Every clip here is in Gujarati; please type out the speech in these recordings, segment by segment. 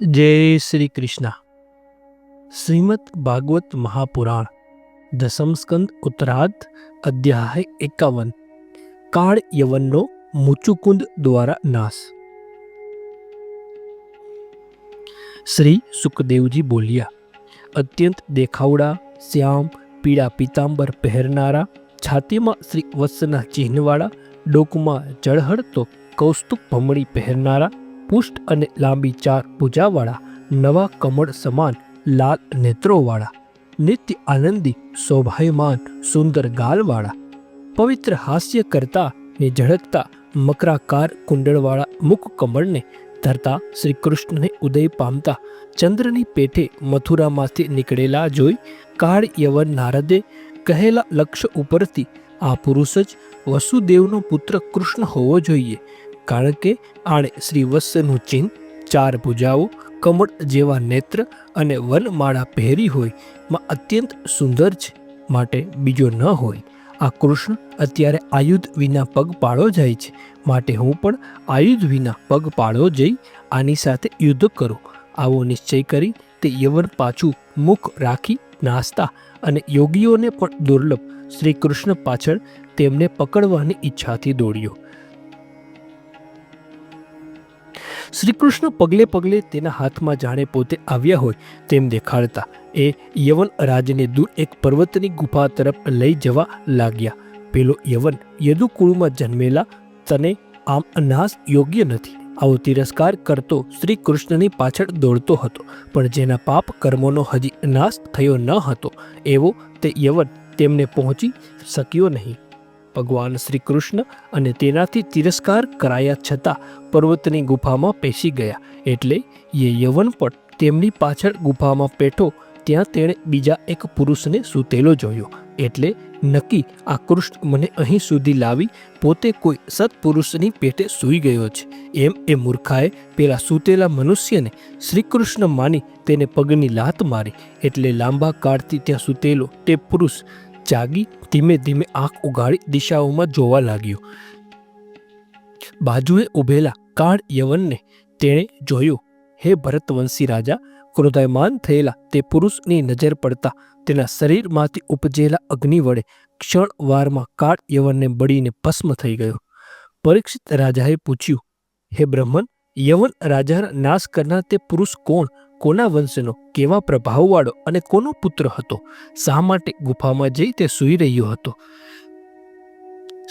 જય શ્રી કૃષ્ણ. શ્રીમદ ભાગવત મહાપુરાણ, દસમ સ્કંદ, ઉત્તરાર્ધ, અધ્યાય એકાવન. કાળ યવનનો મુચુકુંદ દ્વારા નાશ. શ્રી સુખદેવજી બોલ્યા, અત્યંત દેખાવડા, શ્યામ, પીળા પીતાંબર પહેરનારા, છાતીમાં શ્રી વત્સના ચિહ્નવાળા, ડોકમાં જળહળતો કૌસ્તુક ભમણી પહેરનારા પુષ્ટ અને લાંબી ચાર પૂજાવાળા નવા કમળ સમાન, લાલ નેત્રોવાળા, નિત્ય આનંદી, શોભાયમાન, સુંદર ગાલવાળા, પવિત્ર હાસ્ય કરતા ને ઝળકતા મકરાકાર કુંડળવાળા મુખ કમળને ધરતા શ્રી કૃષ્ણને ઉદય પામતા ચંદ્રની પેઠે મથુરામાંથી નીકળેલા જોઈ કાળ યવન નારદે કહેલા લક્ષ્ય ઉપરથી આ પુરુષ જ વસુદેવનો પુત્ર કૃષ્ણ હોવો જોઈએ. કારણ કે આણે શ્રી વત્સનું ચિહ્ન, ચાર ભુજાઓ, કમળ જેવા નેત્ર અને વનમાળા પહેરી હોય, માં અત્યંત સુંદર છે, માટે બીજો ન હોય. આ કૃષ્ણ અત્યારે આયુધ વિના પગ પાળો જાય છે, માટે હું પણ આયુધ વિના પગ પાળો જઈ આની સાથે યુદ્ધ કરું. આવો નિશ્ચય કરી તે યવન પાછું મુખ રાખી નાસ્તા અને યોગીઓને પણ દુર્લભ શ્રી કૃષ્ણ પાછળ તેમને પકડવાની ઈચ્છાથી દોડ્યો. શ્રી કૃષ્ણ પગલે પગલે તેના હાથમાં જાણે પોતે આવ્યા હોય તેમ દેખાડતા એ યવન રાજને દૂર એક પર્વતની ગુફા તરફ લઈ જવા લાગ્યા. પેલો યવન યદુકુળમાં જન્મેલા, તને આમ નાશ યોગ્ય નથી. આવો તિરસ્કાર કરતો શ્રી કૃષ્ણની પાછળ દોડતો હતો, પણ જેના પાપ કર્મોનો હજી નાશ થયો ન હતો, એવો તે યવન તેમને પહોંચી શક્યો નહીં. ભગવાન શ્રી કૃષ્ણ અને તેનાથી તિરસ્કાર કરાયા છતાં પર્વતની ગુફામાં પેસી ગયા. એટલે એ યવન પણ તેમની પાછળ ગુફામાં પેઠો, ત્યાં તેણે બીજા એક પુરુષને સૂતેલો જોયો. એટલે નક્કી આ કૃષ્ણ મને અહીં સુધી લાવી, પોતે કોઈ સત્પુરુષની પેટે સૂઈ ગયો છે. એમ એ મૂર્ખાએ પેલા સૂતેલા મનુષ્યને શ્રીકૃષ્ણ માની તેને પગની લાત મારી. એટલે લાંબા કાળથી ત્યાં સૂતેલો તે પુરુષ જાગી ધીમે ધીમે આંખ ઉગાડી દિશાઓમાં જોવા લાગ્યો. બાજુએ ઊભેલા કાળ યવનને તેણે જોયું, હે ભરતવંશી રાજા, ક્રોધાયમાન થયેલા તે પુરુષની નજર પડતા તેના શરીરમાંથી ઉપજેલા અગ્નિ વડે ક્ષણવારમાં કાળ યવનને બળીને ભસ્મ થઈ ગયો. પરીક્ષિત રાજાએ પૂછ્યું, હે બ્રહ્મન, યવન રાજાના નાશ કરનાર તે પુરુષ કોણ? કોના વંશનો કેવા પ્રભાવવાળો અને કોનો પુત્ર હતો? શા માટે ગુફામાં જઈ તે સૂઈ રહ્યો હતો?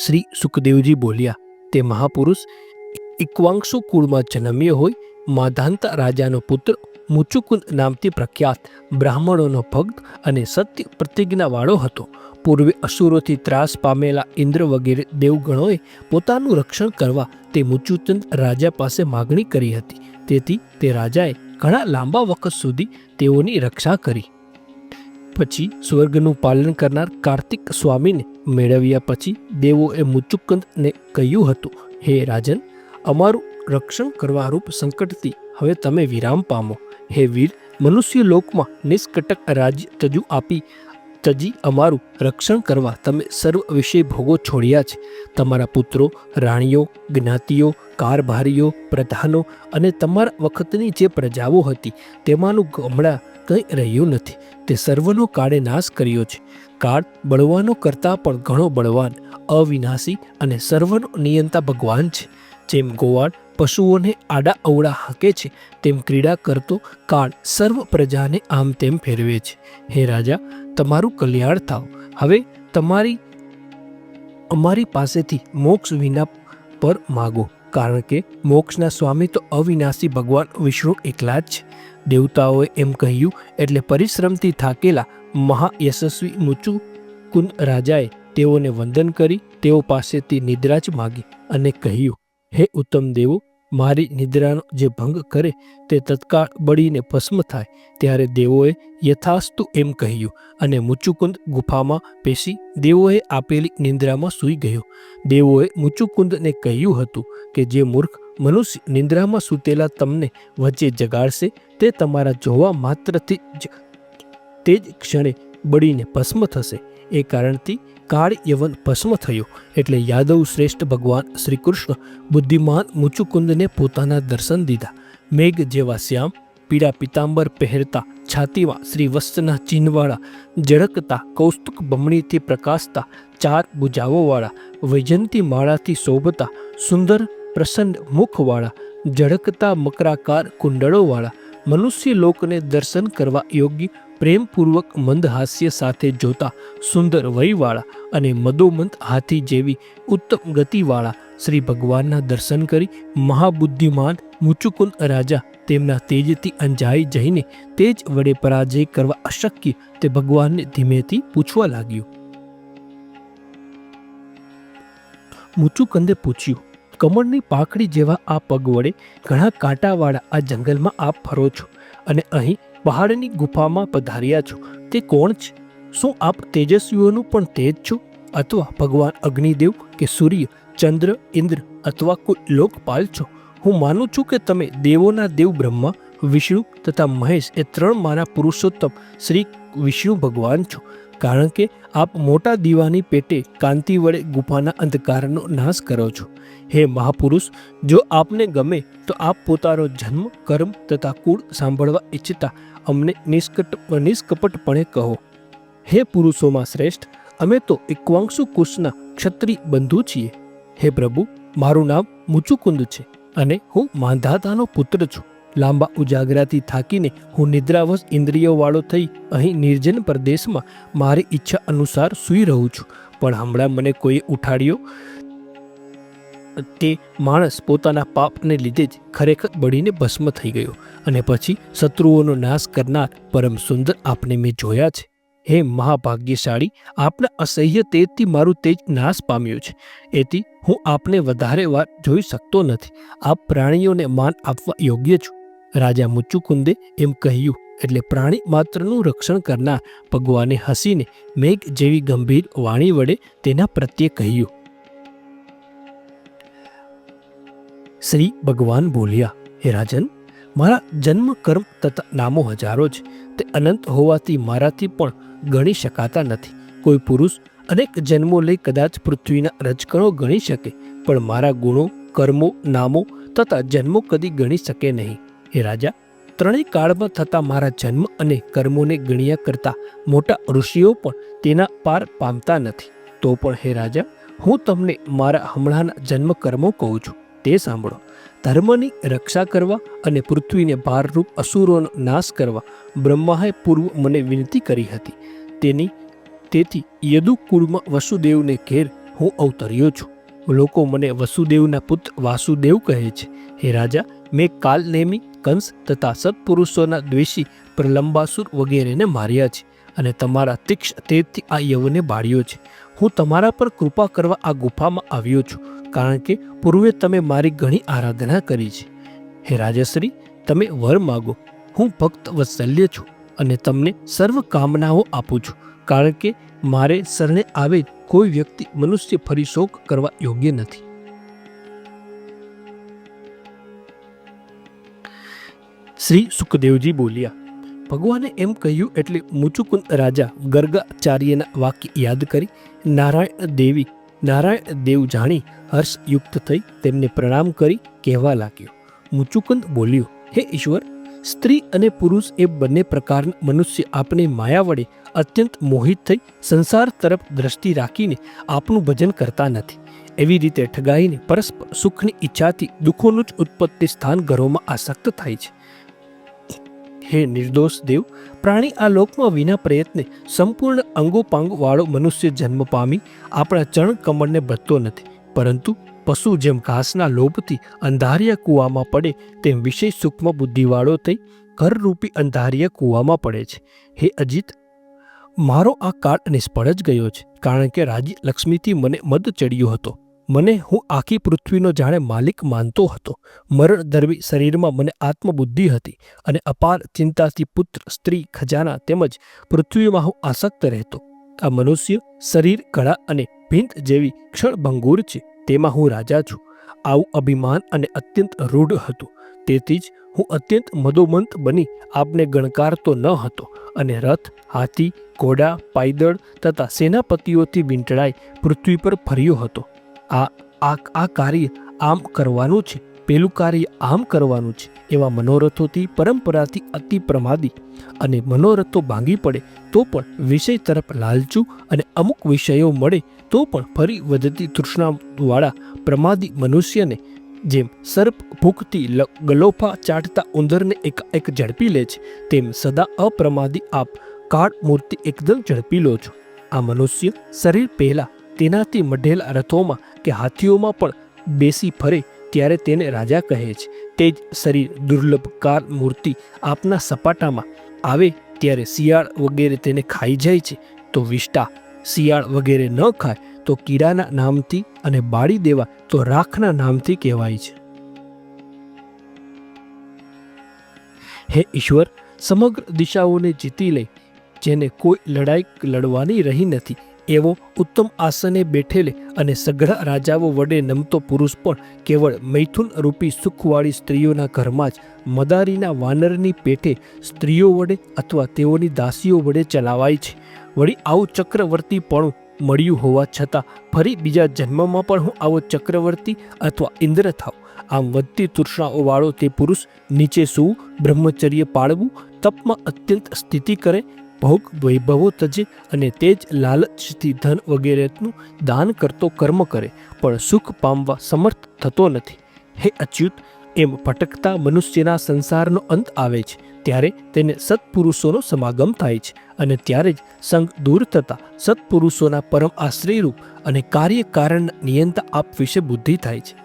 શ્રી સુખદેવજી બોલ્યા, તે મહાપુરુષ ઇક્વાંશુ કુળમાં જન્મ્યો હોય, માધાંતા રાજાનો પુત્ર મુચુકુંદ નામથી પ્રખ્યાત, બ્રાહ્મણોનો ભક્ત અને સત્ય પ્રતિજ્ઞાવાળો હતો. પૂર્વે અસુરોથી ત્રાસ પામેલા ઇન્દ્ર વગેરે દેવગણોએ પોતાનું રક્ષણ કરવા તે મુચુચંદ રાજા પાસે માગણી કરી હતી. તેથી તે રાજાએ ઘણા લાંબા વખત સુધી તેઓની રક્ષા કરી. પછી સ્વર્ગનું પાલન કરનાર કાર્તિક સ્વામીને મેળવ્યા પછી દેવોએ મુચુકંદને કહ્યું હતું, હે રાજન, અમારું રક્ષણ કરવા રૂપ સંકટથી હવે તમે વિરામ પામો. હે વીર મનુષ્ય લોકમાં નિષ્કટક રાજ્ય તજુ આપી તજી અમારું રક્ષણ કરવા તમે સર્વ વિષય ભોગો છોડ્યા છે. તમારા પુત્રો, રાણીઓ, જ્ઞાતિઓ, કારભારીઓ, પ્રધાનો અને તમારા વખતની જે પ્રજાઓ હતી તેમાંનું ગમડા કંઈ રહ્યું નથી. તે સર્વનો કાળે નાશ કર્યો છે. કાળ બળવાનો કરતાં પણ ઘણો બળવાન, અવિનાશી અને સર્વનો નિયંતા ભગવાન છે. જેમ ગોવાળ પશુઓને આડા અવડા હાંકે છે, તેમ ક્રીડા કરતો કાળ સર્વ પ્રજાને આમ તેમ ફેરવે છે. હે રાજા, તમારું કલ્યાણ થાવ. હવે તમારી, અમારી પાસેથી મોક્ષ વિના પર માગો, કારણ કે મોક્ષના સ્વામી તો અવિનાશી ભગવાન વિષ્ણુ એકલા જ છે. દેવતાઓએ એમ કહ્યું, એટલે પરિશ્રમથી થાકેલા મહાયશસ્વી મુચુ કુંદ રાજાએ તેઓને વંદન કરી, તેઓ પાસેથી નિદ્રા જ માગી અને કહ્યું હે ઉત્તમ દેવો, મારી નિદ્રાનો જે ભંગ કરે તે તત્કાળ બળીને ભસ્મ થાય, ત્યારે દેવોએ યથાસ્તુ એમ કહ્યું અને મુચુકુંદ ગુફામાં પેશી દેવોએ આપેલી નિંદ્રામાં સૂઈ ગયો. દેવોએ મુચુકુંદને કહ્યું હતું કે, જે મૂર્ખ મનુષ્ય નિંદ્રામાં સૂતેલા તમને વચ્ચે જગાડશે, તે તમારા જોવા માત્રથી જ, તે જ ક્ષણે બળીને ભસ્મ થશે. એ કારણથી કાળ યવન ભસ્મ થયો. એટલે યાદવ શ્રેષ્ઠ ભગવાન શ્રી કૃષ્ણ બુદ્ધિમાન મુચુકુંદને પોતાના દર્શન દીધા. મેઘ જેવા શ્યામ, પીળા પિતાંબર પહેરતા છાતીમાં શ્રી વસ્ત્રના ચિહ્નવાળા ઝળકતા કૌસ્તુક બમણીથી પ્રકાશતા ચાર ભુજાઓવાળા વૈજંતી માળાથી શોભતા સુંદર પ્રસન્ન મુખવાળા ઝળકતા મકરાકાર કુંડળોવાળા મનુષ્ય લોકને દર્શન કરવા યોગ્ય પ્રેમપૂર્વક મંદ હાસ્ય સાથે જોતા સુંદર વયવાળા અને મદોમંત હાથી જેવી ઉત્તમ ગતિવાળા શ્રી ભગવાનના દર્શન કરી મહાબુદ્ધિમાન મુચુકુંદ રાજા તેમના તેજથી અંજાઈ જઈને તેજ વડે પરાજય કરવા અશક્ય તે ભગવાનને ધીમેથી પૂછવા લાગ્યું. મુચુકંદે પૂછ્યું, કમળની પાકડી જેવા આ પગ વડે ઘણા કાંટાવાળા આ જંગલમાં આપ ફરો છો અને અહીં પહાડની ગુફામાં પધાર્યા છો. તે કોણ છે? શું આપ તેજસ્વીઓનું પણ તેજ છો? અથવા ભગવાન અગ્નિદેવ કે સૂર્ય, ચંદ્ર, ઇન્દ્ર અથવા કોઈ લોકપાલ છો? હું માનું છું કે તમે દેવોના દેવ બ્રહ્મા, વિષ્ણુ તથા મહેશ એ ત્રણ મારા પુરુષોત્તમ શ્રી વિષ્ણુ ભગવાન છો. કારણ કે આપ મોટા દીવાની પેટે કાંતિ વડે ગુફાના અંધકારનો નાશ કરો છો. હે મહાપુરુષ, જો આપને ગમે તો આપ પોતાનો જન્મ, કર્મ તથા કુળ સાંભળવા ઈચ્છતા અમને નિષ્કટ, નિષ્કપટપણે કહો. હે પુરુષોમાં શ્રેષ્ઠ, અમે તો એકવાંશુ કુશના ક્ષત્રિય બંધુ છીએ. હે પ્રભુ, મારું નામ મુચુકુંદ છે અને હું માંધાતાનો પુત્ર છું. લાંબા ઉજાગરાથી થાકીને હું નિદ્રાવશ ઇન્દ્રિયોવાળો થઈ અહીં નિર્જન પ્રદેશમાં મારી ઈચ્છા અનુસાર સૂઈ રહું છું. પણ હમણાં મને કોઈએ ઉઠાડ્યો? તે માણસ પોતાના પાપને લીધે જ ખરેખર બળીને ભસ્મ થઈ ગયો અને પછી શત્રુઓનો નાશ કરનાર પરમ સુંદર આપને મેં જોયા છે. હે મહાભાગ્યશાળી, આપના અસહ્ય તેજથી મારું તેજ નાશ પામ્યું છે. એથી હું આપને વધારે વાર જોઈ શકતો નથી. આપ પ્રાણીઓને માન આપવા યોગ્ય છું. રાજા મુચુકુંદે એમ કહ્યું, એટલે પ્રાણી માત્રનું રક્ષણ કરનાર ભગવાને હસીને મેઘ જેવી ગંભીર વાણી વડે તેના પ્રત્યે કહ્યું. શ્રી ભગવાન બોલ્યા, હે રાજન, મારા જન્મ કર્મ તથા નામો હજારો છે. તે અનંત હોવાથી મારાથી પણ ગણી શકાતા નથી. કોઈ પુરુષ અનેક જન્મો લઈ કદાચ પૃથ્વીના રજકણો ગણી શકે, પણ મારા ગુણો, કર્મો, નામો તથા જન્મો કદી ગણી શકે નહીં. હે રાજા, ત્રણેય કાળમાં થતા મારા જન્મ અને કર્મોને ગણ્યા કરતા મોટા ઋષિઓ પણ તેના પાર પામતા નથી. તો પણ હે રાજા, હું તમને મારા હમણાંના જન્મ કર્મો કહું છું. તે સાંભળો. ધર્મની રક્ષા કરવા અને પૃથ્વીને ભારરૂપ અસુરોનો નાશ કરવા બ્રહ્માએ પૂર્વ મને વિનંતી કરી હતી. તેની તેથી યદુકુળમાં વસુદેવને ઘેર હું અવતર્યો છું. લોકો મને વસુદેવના પુત્ર વાસુદેવ કહે છે, હે રાજા, મેં કાલનેમી કંસ તથા સત્પુરુષોના દ્વેષી પ્રલંબાસુર વગેરેને માર્યા છે અને તમારા તીક્ષ તેજથી આ યવને બાળ્યો છે. હું તમારા પર કૃપા કરવા આ ગુફામાં આવ્યો છું, કારણ કે પૂર્વે તમે મારી ઘણી આરાધના કરી છે. હે રાજશ્રી, તમે વર માગો, હું ભક્ત વત્સલ્ય છું અને તમને સર્વ કામનાઓ આપું છું, કારણ કે મારે શરણે આવે કોઈ વ્યક્તિ મનુષ્ય ફરી શોક કરવા યોગ્ય નથી. શ્રી સુખદેવજી બોલ્યા, ભગવાને એમ કહ્યું એટલે મુચુકુંદ રાજા ગર્ગાચાર્યના વાક્ય યાદ કરી નારાયણ દેવી, નારાયણ દેવ જાણી હર્ષયુક્ત થઈ તેમને પ્રણામ કરી કહેવા લાગ્યો. મુચુકુંદ બોલ્યો, હે ઈશ્વર સ્ત્રી અને પુરુષ એ બંને પ્રકારના મનુષ્ય આપને માયા વડે અત્યંત મોહિત થઈ સંસાર તરફ દ્રષ્ટિ રાખીને આપનું ભજન કરતા નથી. એવી રીતે ઠગાઈને પરસ્પર સુખની ઈચ્છાથી દુઃખોનું જ ઉત્પત્તિ સ્થાન ઘરોમાં આસક્ત થાય છે. હે નિર્દોષ દેવ, પ્રાણી આ લોકમાં વિના પ્રયત્ને સંપૂર્ણ અંગોપાંગવાળો મનુષ્ય જન્મ પામી આપણા ચરણ કમળને બચતો નથી, પરંતુ પશુ જેમ ઘાસના લોભથી અંધારિયા કૂવામાં પડે, તેમ વિષય સૂક્ષ્મ બુદ્ધિવાળો થઈ ઘરરૂપી અંધારિયા કૂવામાં પડે છે. હે અજીત, મારો આ કાળ નિષ્ફળ જ ગયો છે, કારણ કે રાજી લક્ષ્મીથી મને મદ ચડ્યો હતો. મને હું આખી પૃથ્વીનો જાણે માલિક માનતો હતો. મરણ દરવી શરીરમાં મને આત્મબુદ્ધિ હતી અને અપાર ચિંતાથી પુત્ર, સ્ત્રી, ખજાના તેમજ પૃથ્વીમાં હું આસક્ત રહેતો. આ મનુષ્ય શરીર, કળા અને ભીંત જેવી ક્ષણભંગુર છે, તેમાં હું રાજા છું. આવું અભિમાન અને અત્યંત રૂઢ હતું. તેથી જ હું અત્યંત મદોમંત બની આપને ગણકારતો ન હતો અને રથ, હાથી, ઘોડા, પાયદળ તથા સેનાપતિઓથી વીંટળાઈ પૃથ્વી પર ફર્યો હતો. આ આ કાર્ય આમ કરવાનું છે? પેલું કાર્ય આમ કરવાનું છે. એવા મનોરથોથી પરંપરાથી અતિ પ્રમાદી અને મનોરથો ભાંગી પડે તો પણ વિષય તરફ લાલચું અને અમુક વિષયો મળે તો પણ ફરી વધતી તૃષ્ણાવાળા પ્રમાદી મનુષ્યને જેમ સર્પ ભૂખથી ગલોફા ચાટતા ઉંદરને એકાએક ઝડપી લે છે, તેમ સદા અપ્રમાદી આપ કાળ મૂર્તિ એકદમ ઝડપી લો છો. આ મનુષ્ય શરીર પહેલાં તેનાથી મઢેલા રથોમાં કે હાથીઓમાં પણ બેસી ફરે ત્યારે તેને રાજા કહે છે, તે જ શરીર દુર્લભ કાળ મૂર્તિ આપના સપાટામાં આવે ત્યારે શિયાળ વગેરે તેને ખાઈ જાય છે. તો વિષ્ટા, શિયાળ વગેરે ન ખાય તો કીડાના નામથી અને બાળી દેવા તો રાખના નામથી કહેવાય છે. હે ઈશ્વર, સમગ્ર દિશાઓને જીતી લઈ, જેને કોઈ લડાઈ લડવાની રહી નથી એવો ઉત્તમ આસને બેઠેલે અને સઘળા રાજાઓ વડે નમતો પુરુષ પણ કેવળ મૈથુન રૂપી સુખવાળી સ્ત્રીઓના ઘરમાં જ મદારીના વાનરની પેઠે સ્ત્રીઓ વડે અથવા તેઓની દાસીઓ વડે ચલાવાય છે. વળી આવું ચક્રવર્તીપણું મળ્યું હોવા છતાં ફરી બીજા જન્મમાં પણ હું આવો ચક્રવર્તી અથવા ઇન્દ્ર થાવ આમ વધતી તૃષ્ણાઓવાળો તે પુરુષ નીચે સૂવું, બ્રહ્મચર્ય પાળવું, તપમાં અત્યંત સ્થિતિ કરે ભોગ, વૈભવો તજે અને તે જ લાલચથી ધન વગેરેનું દાન કરતો કર્મ કરે, પણ સુખ પામવા સમર્થ થતો નથી. હે અચ્યુત, એમ ભટકતા મનુષ્યના સંસારનો અંત આવે છે, ત્યારે તેને સત્પુરુષોનો સમાગમ થાય છે અને ત્યારે જ સંગ દૂર થતા સત્પુરુષોના પરમ આશ્રયરૂપ અને કાર્યકારણ નિયંતા આપ વિશે બુદ્ધિ થાય છે.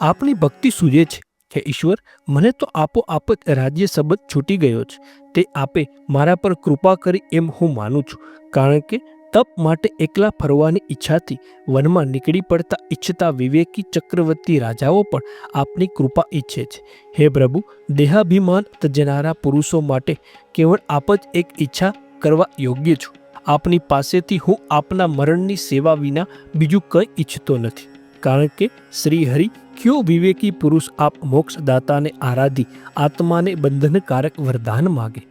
આપની ભક્તિ સૂજે છે હે ઈશ્વર, મને તો આપોઆપ જ રાજ્ય સંબંધ છૂટી ગયો છે. તે આપે મારા પર કૃપા કરી એમ હું માનું છું. કારણ કે તપ માટે એકલા ફરવાની ઈચ્છાથી વનમાં નીકળી પડતા ઈચ્છતા વિવેકી ચક્રવર્તી રાજાઓ પણ આપની કૃપા ઈચ્છે છે. હે પ્રભુ, દેહાભિમાન તજનારા પુરુષો માટે કેવળ આપ જ એક ઈચ્છા કરવા યોગ્ય છું. આપની પાસેથી હું આપના મરણની સેવા વિના બીજું કંઈ ઈચ્છતો નથી. કારણ કે શ્રી હરિ કયો વિવેકી પુરુષ આપ મોક્ષદાતાને આરાધી આત્માને બંધનકારક વરદાન માગે?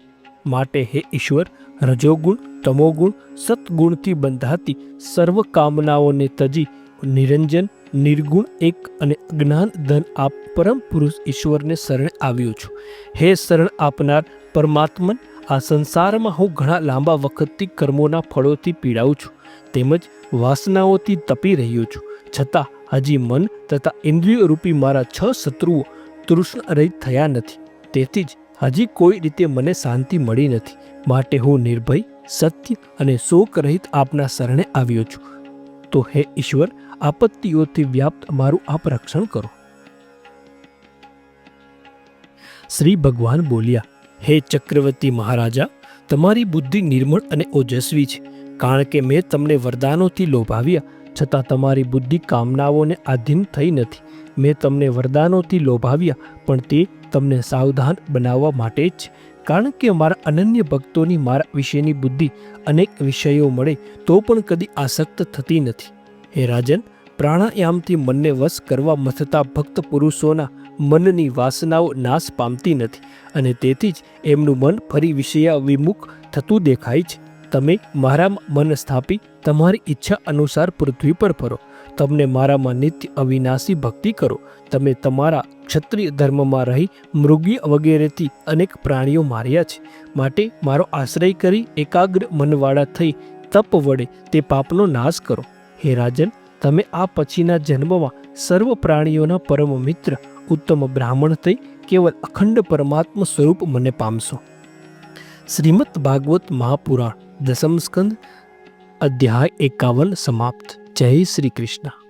માટે હે ઈશ્વર, રજોગુણ, તમોગુણ, સત્ગુણથી બંધાતી સર્વ કામનાઓને તજી નિરંજન, નિર્ગુણ એક અને જ્ઞાન ધન આપ પરમ પુરુષ ઈશ્વરને શરણે આવ્યો છું. હે શરણ આપનાર પરમાત્મન, આ સંસારમાં હું ઘણા લાંબા વખતથી કર્મોના ફળોથી પીડાઉં છું, તેમજ વાસનાઓથી તપી રહ્યો છું. છતાં હજી મન તથા ઇન્દ્રિય રૂપી મારા છ શત્રુઓ તૃષ્ણ રહિત થયા નથી. તેથી જ હજી કોઈ રીતે મને શાંતિ મળી નથી. માટે હું નિર્ભય, સત્ય અને શોક રહિત આપના શરણે આવ્યો છું. તો હે ઈશ્વર, આપત્તિઓથી વ્યાપ્ત મારું આપ રક્ષણ કરો. શ્રી ભગવાન બોલ્યા, હે ચક્રવર્તી મહારાજા, તમારી બુદ્ધિ નિર્મળ અને ઓજસ્વી છે. કારણ કે મેં તમને વરદાનોથી લોભાવ્યા છતાં તમારી બુદ્ધિ કામનાઓને આધીન થઈ નથી. મેં તમને વરદાનોથી લોભાવ્યા, પણ તે તમને સાવધાન બનાવવા માટે જ. છે કારણ કે મારા અનન્ય ભક્તોની મારા વિશેની બુદ્ધિ અનેક વિષયો મળે, તો પણ કદી આસક્ત થતી નથી. હે રાજન, પ્રાણાયામથી મનને વશ કરવા મથતા ભક્ત પુરુષોના મનની વાસનાઓ નાશ પામતી નથી, અને તેથી જ એમનું મન ફરી વિષયા વિમુખ થતું દેખાય છે. તમે મારામાં મન સ્થાપી તમારી ઈચ્છા અનુસાર પૃથ્વી પર ફરો. તમને મારામાં નિત્ય અવિનાશી ભક્તિ કરો. તમે તમારા ક્ષત્રિય ધર્મમાં રહી મૃગી વગેરેથી અનેક પ્રાણીઓ માર્યા છે. માટે મારો આશ્રય કરી એકાગ્ર મનવાળા થઈ તપ વડે તે પાપનો નાશ કરો. હે રાજન, તમે આ પછીના જન્મમાં સર્વ પ્રાણીઓના પરમ મિત્ર, ઉત્તમ બ્રાહ્મણ થઈ કેવલ અખંડ પરમાત્મ સ્વરૂપ મને પામશો. શ્રીમદ ભાગવત મહાપુરાણ દસમ સ્કંદ અધ્યાય એકાવન સમાપ્ત. જય શ્રી કૃષ્ણ.